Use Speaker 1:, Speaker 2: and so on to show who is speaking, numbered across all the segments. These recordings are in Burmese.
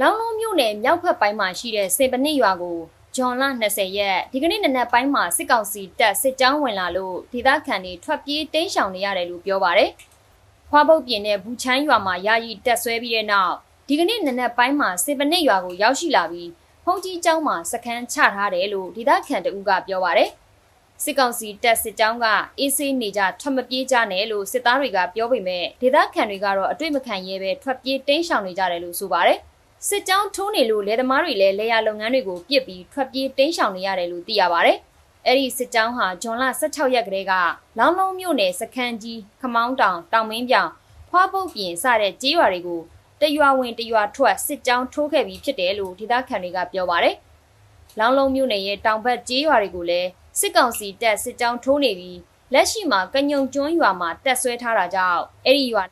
Speaker 1: လောင်းလုံးမြို့နယ်မြောက်ဘက်ပိုင်းမှာရှိတဲ့စေပနစ်ရွာကိုဂျွန်လ20ရက်ဒီကနေ့နနက်ပိုင်းမှာစစ်ကောင်စီတပ်စစ်ကြောင်းဝင်လာလို့ဒေသခံတွေထွက်ပြေးတိမ်းရှောင်နေရတယ်လို့ပြောပါရယ်။ဖွားပုတ်ပြင်နဲ့ဘူချမ်းရွာမှာယာယီတက်ဆွဲပြီးတဲ့နောက်ဒီကနေ့နနက်ပိုင်းမှာစေပနစ်ရွာကိုရောက်ရှိလာပြီးဖုန်ကြီးကျောင်းမှာစခန်းချထားတယ်လို့ဒေသခံတအူးကပြောပါရယ်။စစ်ကောင်စီတပ်စစ်ကြောင်းကအေးဆေးနေကြထွက်မပြေးကြနဲ့လို့စစ်သားတွေကပြောပေမဲ့ဒေသခံတွေကတော့အတွေ့မခံရဲပဲထွက်ပြေးတိမ်းရှောင်နေကြတယ်လို့ဆိုပါရယ်။ စစ်ကြောင်းထိုးနေလို့လယ်သမားတွေလည်းလေယာလုပ်ငန်းတွေကိုပြစ်ပြီးထွက်ပြေးတိမ်းရှောင်နေရတယ်လို့သိရပါဗျ။အဲ့ဒီစစ်ကြောင်းဟာဂျွန်လ16ရက်ကလေးကလောင်းလုံးမြို့နယ်စခန်းကြီးခမောင်းတောင်တောင်မင်းပြောင်ဖွားပုတ်ပြင်စတဲ့ကြေးရွာတွေကိုတရွာဝင်တရွာထွက်စစ်ကြောင်းထိုးခဲ့ပြီးဖြစ်တယ်လို့ဒေသခံတွေကပြောပါဗျ။လောင်းလုံးမြို့နယ်ရဲ့တောင်ဘက်ကြေးရွာတွေကိုလည်းစစ်ကောင်စီတပ်စစ်ကြောင်းထိုးနေပြီးလက်ရှိမှာကညုံကျွန်းရွာမှာတက်ဆွဲထားတာကြောင့်အဲ့ဒီရွာ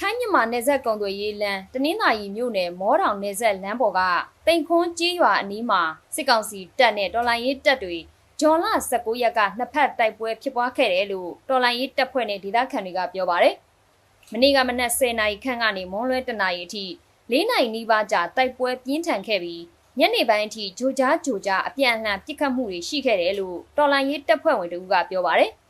Speaker 1: ထိုင်းမြန်မာနယ်စပ်ကုံသွေးရေးလမ်းတနင်္သာရီမြို့နယ်မောတောင်နယ်စပ်လမ်းပေါ်ကတိန်ခွန်းကျေးရွာအနီးမှာစစ်ကောင်စီတပ်နဲ့တော်လိုင်းရေးတပ်တွေဂျွန်လ19ရက်ကနှစ်ဖက်တိုက်ပွဲဖြစ်ပွားခဲ့တယ်လို့တော်လိုင်းရေးတပ်ဖွဲ့နဲ့ဒေသခံတွေကပြောပါတယ်။မနေ့ကမနက်10:00နာရီခန့်ကနေမွန်းလွဲတနာရီအထိ၄နာရီနီးပါးကြာတိုက်ပွဲပြင်းထန်ခဲ့ပြီးညနေပိုင်းအထိဂျိုကြားဂျိုကြားအပြန်အလှန်ပစ်ခတ်မှုတွေရှိခဲ့တယ်လို့တော်လိုင်းရေးတပ်ဖွဲ့ဝင်တို့ကပြောပါတယ်။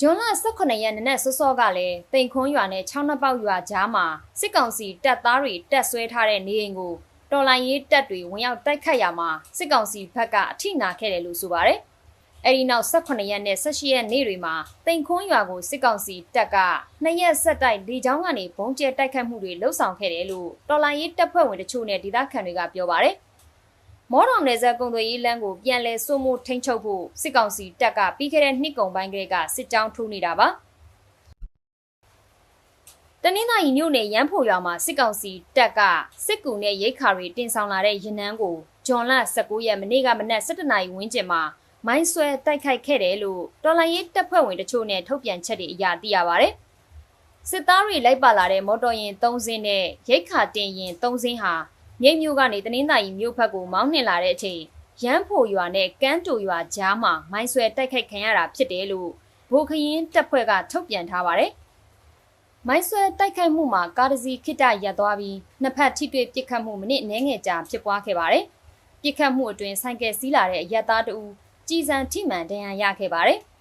Speaker 1: ဂျွန်လ18ရက်နေ့နဲ့စောစောကလည်းတိန်ခွန်းရွာနဲ့ချောင်းနှပေါက်ရွာကြားမှာစစ်ကောင်စီတပ်သားတွေတက်ဆွဲထားတဲ့နေအိမ်ကိုတော်လိုင်းရေးတပ်တွေဝင်ရောက်တိုက်ခတ်ရမှာစစ်ကောင်စီဘက်ကအထိနာခဲ့တယ်လို့ဆိုပါတယ်။အဲဒီနောက်18ရက်နဲ့18ရက်နေ့တွေမှာတိန်ခွန်းရွာကိုစစ်ကောင်စီတပ်ကနှစ်ရက်ဆက်တိုက်လေကြောင်းကနေဘုံကျဲတိုက်ခတ်မှုတွေလှုပ်ဆောင်ခဲ့တယ်လို့တော်လိုင်းရေးတပ်ဖွဲ့ဝင်တချို့နဲ့ဒေသခံတွေကပြောပါတယ်။ မော်တော်နယ်စပ်ကုံသွေးရေးလမ်းကိုပြန်လည်စိုးမိုးထိန်းချုပ်ဖို့စစ်ကောင်စီတပ်ကပြီးခဲ့တဲ့နှစ်ကုန်ပိုင်းကလေးကစစ်ကြောင်းထိုးနေတာပါတနင်္သာရီမြို့နယ်ရန်ဖို့ရွာမှာစစ်ကောင်စီတပ်ကစစ်ကူနဲ့ရိတ်ခါတွေတင်ဆောင်လာတဲ့ရင်နှန်းကိုဂျွန်လ19ရက်မနေ့ကမနက်7:00နာရီဝန်းကျင်မှာမိုင်းဆွဲတိုက်ခိုက်ခဲ့တယ်လို့တော်လိုင်းရေးတပ်ဖွဲ့ဝင်တချို့နဲ့ထုတ်ပြန်ချက်တွေအရသိရပါဗျ။စစ်သားတွေလိုက်ပါလာတဲ့မော်တော်ယာဉ်3စင်းနဲ့ရိတ်ခါတင်ယာဉ်3စင်းဟာ မြိတ်မြို့ကနေတနင်္သာရီမြို့ဘက်ကိုမောင်းနှင်လာတဲ့အချိန်ရမ်းဖို့ရွာနဲ့ကန်းတူရွာကြားမှာမိုင်းဆွဲတိုက်ခိုက်ခံရတာဖြစ်တယ်လို့ဗိုလ်ခရင်တပ်ဖွဲ့ကထုတ်ပြန်ထားပါတယ်။မိုင်းဆွဲတိုက်ခိုက်မှုမှာကားတစ်စီးခိတရပ်သွားပြီးနှစ်ဖက်ထိတွေ့ပစ်ခတ်မှုမိနစ်အနည်းငယ်ကြာဖြစ်ပွားခဲ့ပါတယ်။ပစ်ခတ်မှုအတွင်းဆိုင်ကယ်စီးလာတဲ့အရက်သားတအူကြီးစံထိမှန်ဒဏ်ရာရခဲ့ပါတယ်။